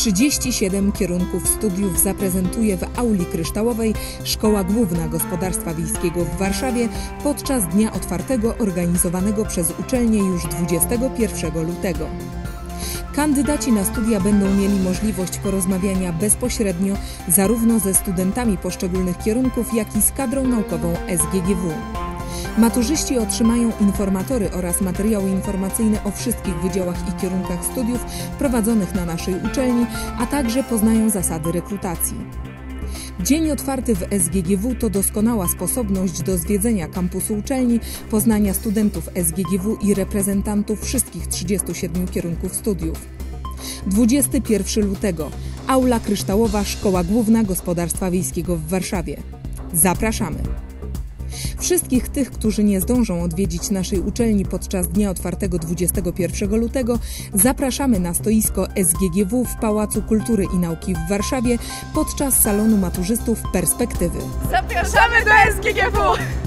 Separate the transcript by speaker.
Speaker 1: 37 kierunków studiów zaprezentuje w auli kryształowej Szkoła Główna Gospodarstwa Wiejskiego w Warszawie podczas dnia otwartego organizowanego przez uczelnię już 21 lutego. Kandydaci na studia będą mieli możliwość porozmawiania bezpośrednio zarówno ze studentami poszczególnych kierunków, jak i z kadrą naukową SGGW. Maturzyści otrzymają informatory oraz materiały informacyjne o wszystkich wydziałach i kierunkach studiów prowadzonych na naszej uczelni, a także poznają zasady rekrutacji. Dzień otwarty w SGGW to doskonała sposobność do zwiedzenia kampusu uczelni, poznania studentów SGGW i reprezentantów wszystkich 37 kierunków studiów. 21 lutego Aula Kryształowa Szkoła Główna Gospodarstwa Wiejskiego w Warszawie. Zapraszamy! Wszystkich tych, którzy nie zdążą odwiedzić naszej uczelni podczas dnia otwartego 21 lutego, zapraszamy na stoisko SGGW w Pałacu Kultury i Nauki w Warszawie podczas salonu maturzystów Perspektywy.
Speaker 2: Zapraszamy do SGGW!